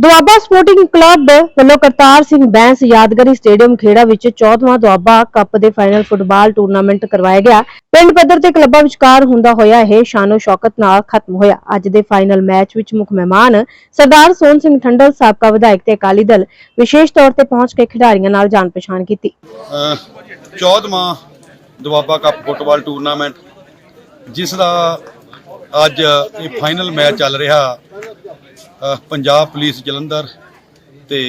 Doaba sporting club ਵੱਲੋਂ ਕਰਤਾਰ ਸਿੰਘ ਬੈਂਸ ਯਾਦਗਾਰੀ stadium Khera ਵਿੱਚ 14ਵਾਂ ਦੁਆਬਾ ਕੱਪ ਦੇ ਫਾਈਨਲ ਫੁੱਟਬਾਲ ਟੂਰਨਾਮੈਂਟ ਕਰਵਾਇਆ ਗਿਆ। ਪਿੰਡ ਪੱਧਰ ਤੇ ਕਲੱਬਾਂ ਵਿਚਕਾਰ ਹੁੰਦਾ ਹੋਇਆ ਇਹ ਸ਼ਾਨੋ ਸ਼ੌਕਤ ਨਾਲ ਖਤਮ ਹੋਇਆ। ਅੱਜ ਦੇ ਫਾਈਨਲ ਮੈਚ ਵਿੱਚ ਮੁੱਖ ਮਹਿਮਾਨ ਸਰਦਾਰ ਸੋਹਣ ਸਿੰਘ ਠੰਡਲ, ਸਾਬਕਾ ਵਿਧਾਇਕ ਤੇ ਅਕਾਲੀ ਦਲ, ਵਿਸ਼ੇਸ਼ ਤੌਰ ਤੇ ਪਹੁੰਚ ਕੇ ਖਿਡਾਰੀਆਂ ਨਾਲ ਜਾਣ ਪਛਾਣ ਕੀਤੀ 14ਵਾਂ ਦੁਆਬਾ ਕੱਪ ਫੁੱਟਬਾਲ ਟੂਰਨਾਮੈਂਟ, ਜਿਸ ਦਾ ਅੱਜ ਇਹ ਫਾਈਨਲ ਮੈਚ ਚੱਲ ਰਿਹਾ ਪੰਜਾਬ ਪੁਲਿਸ ਜਲੰਧਰ ਤੇ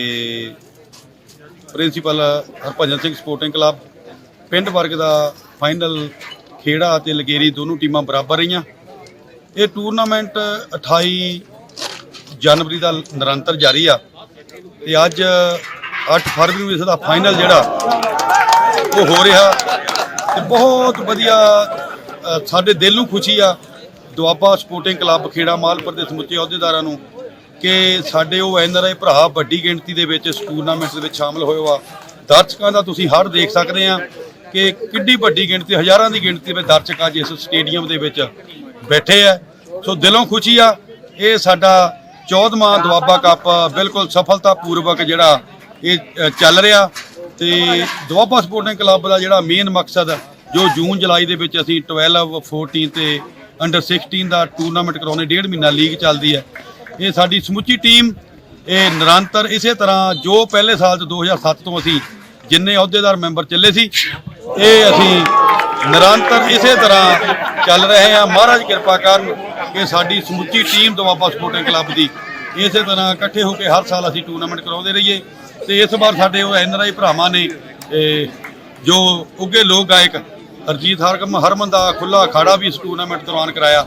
principal Harbhajan Singh sporting club, ਪਿੰਡ ਵਰਗ ਦਾ ਫਾਈਨਲ ਖੇੜਾ ਤੇ ਲਗੇਰੀ ਦੋਨੋਂ ਟੀਮਾਂ ਬਰਾਬਰ ਰਹੀਆਂ। ਇਹ ਟੂਰਨਾਮੈਂਟ 28 ਜਨਵਰੀ ਦਾ ਨਿਰੰਤਰ ਜਾਰੀ ਆ ਤੇ ਅੱਜ 8 ਫਰਵਰੀ ਨੂੰ ਇਸ ਦਾ ਫਾਈਨਲ ਜਿਹੜਾ ਉਹ ਹੋ ਰਿਹਾ ਤੇ ਬਹੁਤ ਵਧੀਆ ਸਾਡੇ ਦਿਲ ਨੂੰ ਖੁਸ਼ੀ ਆ। ਦੁਆਬਾ ਸਪੋਰਟਿੰਗ ਕਲੱਬ ਖੇੜਾ ਮਾਲਪੁਰ ਦੇ ਸਮੁੱਚੇ ਅਹੁਦੇਦਾਰਾਂ ਨੂੰ ਕਿ ਸਾਡੇ ਉਹ ਐਨਆਰਆਈ ਭਰਾ ਵੱਡੀ ਗਿਣਤੀ ਦੇ ਵਿੱਚ ਇਸ ਟੂਰਨਾਮੈਂਟ ਦੇ ਵਿੱਚ ਸ਼ਾਮਲ ਹੋਏ ਆ ਦਰਸ਼ਕਾਂ ਦਾ ਤੁਸੀਂ ਹਰ ਦੇਖ ਸਕਦੇ ਆ ਕਿ ਕਿੱਡੀ ਵੱਡੀ ਗਿਣਤੀ, ਹਜ਼ਾਰਾਂ ਦੀ ਗਿਣਤੀ ਵਿੱਚ ਦਰਸ਼ਕ ਅੱਜ ਇਸ ਸਟੇਡੀਅਮ ਦੇ ਵਿੱਚ ਬੈਠੇ ਆ। ਸੋ ਦਿਲੋਂ ਖੁਸ਼ੀ ਆ, ਇਹ ਸਾਡਾ 14ਵਾਂ ਦੁਆਬਾ ਕੱਪ ਬਿਲਕੁਲ ਸਫਲਤਾਪੂਰਵਕ ਜਿਹੜਾ ਇਹ ਚੱਲ ਰਿਹਾ। ਤੇ ਦੁਆਬਾ ਸਪੋਰਟਿੰਗ ਕਲੱਬ ਦਾ ਜਿਹੜਾ ਮੇਨ ਮਕਸਦ, ਜੋ ਜੂਨ ਜੁਲਾਈ ਦੇ ਵਿੱਚ ਅਸੀਂ 12 14 ਤੇ ਅੰਡਰ 16 ਦਾ ਟੂਰਨਾਮੈਂਟ ਕਰਾਉਣੇ, ਡੇਢ ਮਹੀਨਾ ਲੀਗ ਚੱਲਦੀ ਹੈ। ਇਹ ਸਾਡੀ ਸਮੁੱਚੀ ਟੀਮ ਇਹ ਨਿਰੰਤਰ ਇਸੇ ਤਰ੍ਹਾਂ ਜੋ ਪਹਿਲੇ ਸਾਲ ਚ 2007 ਤੋਂ ਅਸੀਂ ਜਿੰਨੇ ਅਹੁਦੇਦਾਰ ਮੈਂਬਰ ਚੱਲੇ ਸੀ ਇਹ ਅਸੀਂ ਨਿਰੰਤਰ ਇਸੇ ਤਰ੍ਹਾਂ ਚੱਲ ਰਹੇ ਹਾਂ। ਮਹਾਰਾਜ ਕਿਰਪਾ ਕਰਨ ਕਿ ਸਾਡੀ ਸਮੁੱਚੀ ਟੀਮ ਦੁਆਬਾ ਸਪੋਰਟਿੰਗ ਕਲੱਬ ਦੀ ਇਸੇ ਤਰ੍ਹਾਂ ਇਕੱਠੇ ਹੋ ਕੇ ਹਰ ਸਾਲ ਅਸੀਂ ਟੂਰਨਾਮੈਂਟ ਕਰਾਉਂਦੇ ਰਹੀਏ ਤੇ ਇਸ ਵਾਰ ਸਾਡੇ ਉਹ ਐਨਆਰਆਈ ਭਰਾਵਾਂ ਨੇ ਇਹ, ਜੋ ਉੱਗੇ ਲੋਕ ਗਾਇਕ ਹਰਜੀਤ ਹਰਕਮ ਹਰਮਨ ਦਾ ਖੁੱਲਾ ਅਖਾੜਾ ਵੀ ਇਸ ਟੂਰਨਾਮੈਂਟ ਦੌਰਾਨ ਕਰਾਇਆ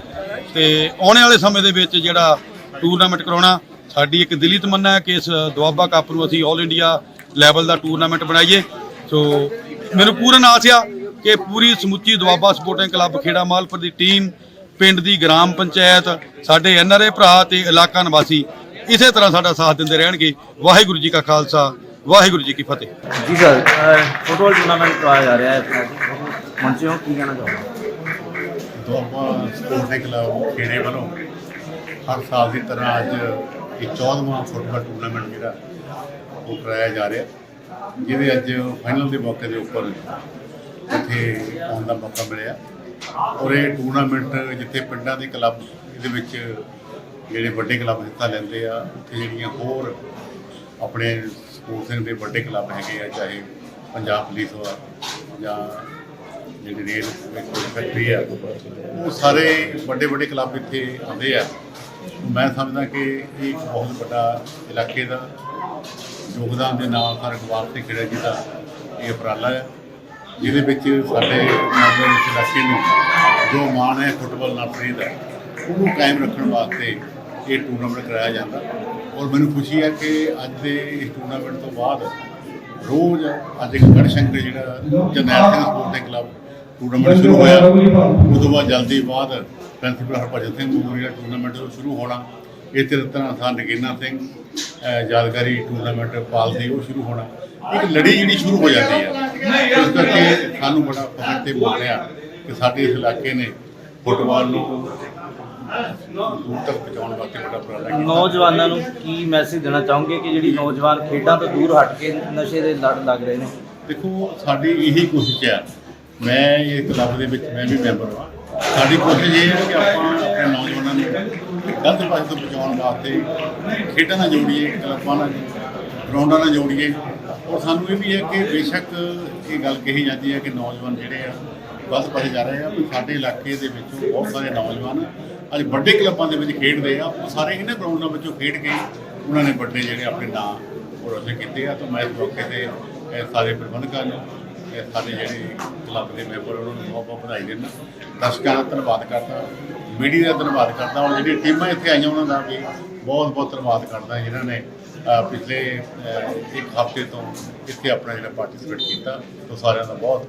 ਤੇ ਆਉਣ ਵਾਲੇ ਸਮੇਂ ਦੇ ਵਿੱਚ ਜਿਹੜਾ ਟੂਰਨਾਮੈਂਟ ਕਰਾਉਣਾ। ਸਾਡੀ ਇੱਕ ਦਿਲੀ ਤਮੰਨਾ ਹੈ ਕਿ ਇਸ ਦੁਆਬਾ ਕੱਪ ਨੂੰ ਅਸੀਂ 올 ਇੰਡੀਆ ਲੈਵਲ ਦਾ ਟੂਰਨਾਮੈਂਟ ਬਣਾਈਏ। ਸੋ ਮੈਨੂੰ ਪੂਰਨ ਆਸ ਆ ਕਿ ਪੂਰੀ ਸਮੁੱਚੀ ਦੁਆਬਾ ਸਪੋਰਟਿੰਗ ਕਲੱਬ ਖੇੜਾ ਮਾਲਪੁਰ ਦੀ ਟੀਮ ਪਿੰਡ ਦੀ ਗ੍ਰਾਮ ਪੰਚਾਇਤ ਸਾਡੇ ਐਨਆਰਏ ਭਰਾ ਤੇ ਇਲਾਕਾ ਨਿਵਾਸੀ ਇਸੇ ਤਰ੍ਹਾਂ ਸਾਡਾ ਸਾਥ ਦਿੰਦੇ ਰਹਿਣਗੇ। ਵਾਹਿਗੁਰੂ ਜੀ ਕਾ ਖਾਲਸਾ ਵਾਹਿਗੁਰੂ ਜੀ ਕੀ ਫਤਿਹ। ਜੀ ਸਰ ਫੁੱਟਬਾਲ ਟੂਰਨਾਮੈਂਟ ਕਰਵਾਇਆ ਜਾ ਰਿਹਾ ਹੈ ਮੰਚੇ ਹੋ ਕੀ ਕਹਿਣਾ ਚਾਹੋਗੇ? ਦੁਆਬਾ ਸਪੋਰਟਿੰਗ ਕਲੱਬ ਖੇੜੇ ਵੱਲੋਂ ਹਰ ਸਾਲ ਦੀ ਤਰ੍ਹਾਂ ਅੱਜ ਇਹ 14ਵਾਂ ਫੁੱਟਬਾਲ ਟੂਰਨਾਮੈਂਟ ਜਿਹੜਾ ਉਹ ਕਰਾਇਆ ਜਾ ਰਿਹਾ। ਜਿਹਦੇ ਅੱਜ ਫਾਈਨਲ ਦੇ ਮੌਕੇ ਦੇ ਉੱਪਰ ਇੱਥੇ ਆਉਣ ਦਾ ਮੌਕਾ ਮਿਲਿਆ। ਔਰ ਇਹ ਟੂਰਨਾਮੈਂਟ ਜਿੱਥੇ ਪਿੰਡਾਂ ਦੇ ਕਲੱਬ ਇਹਦੇ ਵਿੱਚ ਜਿਹੜੇ ਵੱਡੇ ਕਲੱਬ ਹਿੱਸਾ ਲੈਂਦੇ ਆ, ਉੱਥੇ ਜਿਹੜੀਆਂ ਹੋਰ ਆਪਣੇ ਸਪੋਰਟਿੰਗ ਦੇ ਵੱਡੇ ਕਲੱਬ ਹੈਗੇ ਆ, ਚਾਹੇ ਪੰਜਾਬ ਪੁਲਿਸ ਵਾ ਜਾਂ ਜਿਹੜੀ ਰੇਲ ਫੈਕਟਰੀ ਆ, ਉਹ ਸਾਰੇ ਵੱਡੇ ਵੱਡੇ ਕਲੱਬ ਇੱਥੇ ਆਉਂਦੇ ਆ। ਮੈਂ ਸਮਝਦਾ ਕਿ ਇਹ ਇੱਕ ਬਹੁਤ ਵੱਡਾ ਇਲਾਕੇ ਦਾ ਯੋਗਦਾਨ ਦੇ ਨਾਲ ਸਰ ਇਕਬਾਲ ਸਿੰਘ ਖੇੜਾ ਜੀ ਦਾ ਇਹ ਉਪਰਾਲਾ ਹੈ, ਜਿਹਦੇ ਵਿੱਚ ਸਾਡੇ ਨਵੇਂ ਇਸ ਇਲਾਕੇ ਨੂੰ ਜੋ ਮਾਣ ਹੈ ਫੁੱਟਬਾਲ ਨਾਟਰੀ ਦਾ ਉਹਨੂੰ ਕਾਇਮ ਰੱਖਣ ਵਾਸਤੇ ਇਹ ਟੂਰਨਾਮੈਂਟ ਕਰਾਇਆ ਜਾਂਦਾ। ਔਰ ਮੈਨੂੰ ਖੁਸ਼ੀ ਹੈ ਕਿ ਅੱਜ ਦੇ ਇਸ ਟੂਰਨਾਮੈਂਟ ਤੋਂ ਬਾਅਦ ਰੋਜ਼ ਅੱਜ ਇੱਕ ਗੜਸ਼ੰਕਰ ਜਿਹੜਾ Jarnail Singh sporting club tournament ਸ਼ੁਰੂ ਹੋਇਆ। ਉਸ ਤੋਂ ਬਾਅਦ ਜਲਦੀ ਬਾਅਦ ਪ੍ਰਿੰਸੀਪਲ ਹਰਭਜਨ ਸਿੰਘ ਮੂਰੀਆ ਟੂਰਨਾਮੈਂਟ ਉਹ ਸ਼ੁਰੂ ਹੋਣਾ ਇਹ ਤਰ੍ਹਾਂ ਸਾਂ ਨਗੀਨਾ ਸਿੰਘ ਯਾਦਗਾਰੀ ਟੂਰਨਾਮੈਂਟ ਪਾਲਦੀ ਉਹ ਸ਼ੁਰੂ ਹੋਣਾ। ਇੱਕ ਲੜੀ ਜਿਹੜੀ ਸ਼ੁਰੂ ਹੋ ਜਾਂਦੀ ਹੈ। ਇਸ ਕਰਕੇ ਸਾਨੂੰ ਬੜਾ ਫਖਰ ਤੇ ਮਾਣਿਆ ਕਿ ਸਾਡੇ ਇਸ ਇਲਾਕੇ ਨੇ ਫੁੱਟਬਾਲ ਨੂੰ ਤੱਕ ਪਹੁੰਚਾਉਣ ਵਾਸਤੇ ਬੜਾ ਉਪਰਾਲਾ ਕੀਤਾ। ਨੌਜਵਾਨਾਂ ਨੂੰ ਕੀ ਮੈਸੇਜ ਦੇਣਾ ਚਾਹੋਗੇ ਕਿ ਜਿਹੜੀ ਨੌਜਵਾਨ ਖੇਡਾਂ ਤੋਂ ਦੂਰ ਹਟ ਕੇ ਨਸ਼ੇ ਦੇ ਲੜ ਲੱਗ ਰਹੇ ਨੇ? ਦੇਖੋ ਸਾਡੀ ਇਹੀ ਕੋਸ਼ਿਸ਼ ਹੈ। ਮੈਂ ਇਹ ਕਲੱਬ ਦੇ ਵਿੱਚ ਮੈਂ ਵੀ ਮੈਂਬਰ ਹਾਂ। ਸਾਡੀ ਕੋਸ਼ਿਸ਼ ਇਹ ਹੈ ਕਿ ਆਪਾਂ ਆਪਣੇ ਨੌਜਵਾਨਾਂ ਨੂੰ ਗਲਤ ਪਾਸੇ ਤੋਂ ਬਚਾਉਣ ਵਾਸਤੇ ਖੇਡਾਂ ਨਾਲ ਜੋੜੀਏ, ਕਲੱਬਾਂ ਨਾਲ, ਗਰਾਊਂਡਾਂ ਨਾਲ ਜੋੜੀਏ। ਔਰ ਸਾਨੂੰ ਇਹ ਵੀ ਹੈ ਕਿ ਬੇਸ਼ੱਕ ਇਹ ਗੱਲ ਕਹੀ ਜਾਂਦੀ ਹੈ ਕਿ ਨੌਜਵਾਨ ਜਿਹੜੇ ਆ ਗਲਤ ਪਾਸੇ ਜਾ ਰਹੇ ਆ, ਵੀ ਸਾਡੇ ਇਲਾਕੇ ਦੇ ਵਿੱਚੋਂ ਬਹੁਤ ਸਾਰੇ ਨੌਜਵਾਨ ਅੱਜ ਵੱਡੇ ਕਲੱਬਾਂ ਦੇ ਵਿੱਚ ਖੇਡਦੇ ਆ। ਉਹ ਸਾਰੇ ਇਹਨਾਂ ਗਰਾਊਂਡਾਂ ਵਿੱਚੋਂ ਖੇਡ ਕੇ ਉਹਨਾਂ ਨੇ ਵੱਡੇ ਜਿਹੜੇ ਆਪਣੇ ਨਾਂ ਉਹ ਰੋਸ਼ਨ ਕੀਤੇ ਆ। ਤਾਂ ਮੈਂ ਇਸ ਮੌਕੇ ਤੇ ਇਹ ਸਾਰੇ ਪ੍ਰਬੰਧਕਾਂ ਨੂੰ ਇਹ ਸਾਡੇ ਜਿਹੜੇ ਕਲੱਬ ਦੇ ਮੈਂਬਰ ਉਹਨਾਂ ਨੂੰ ਬਹੁਤ ਬਹੁਤ ਵਧਾਈ ਦਿੰਦਾ ਦਰਸ਼ਕਾਂ ਦਾ ਧੰਨਵਾਦ ਕਰਦਾ, ਮੀਡੀਆ ਦਾ ਧੰਨਵਾਦ ਕਰਦਾ, ਔਰ ਜਿਹੜੀਆਂ ਟੀਮਾਂ ਇੱਥੇ ਆਈਆਂ ਉਹਨਾਂ ਦਾ ਵੀ ਬਹੁਤ ਬਹੁਤ ਧੰਨਵਾਦ ਕਰਦਾ, ਜਿਨ੍ਹਾਂ ਨੇ ਪਿਛਲੇ ਇੱਕ ਹਫ਼ਤੇ ਤੋਂ ਇੱਥੇ ਆਪਣਾ ਜਿਹੜਾ ਪਾਰਟਿਸਿਪੇਟ ਕੀਤਾ, ਤਾਂ ਸਾਰਿਆਂ ਦਾ ਬਹੁਤ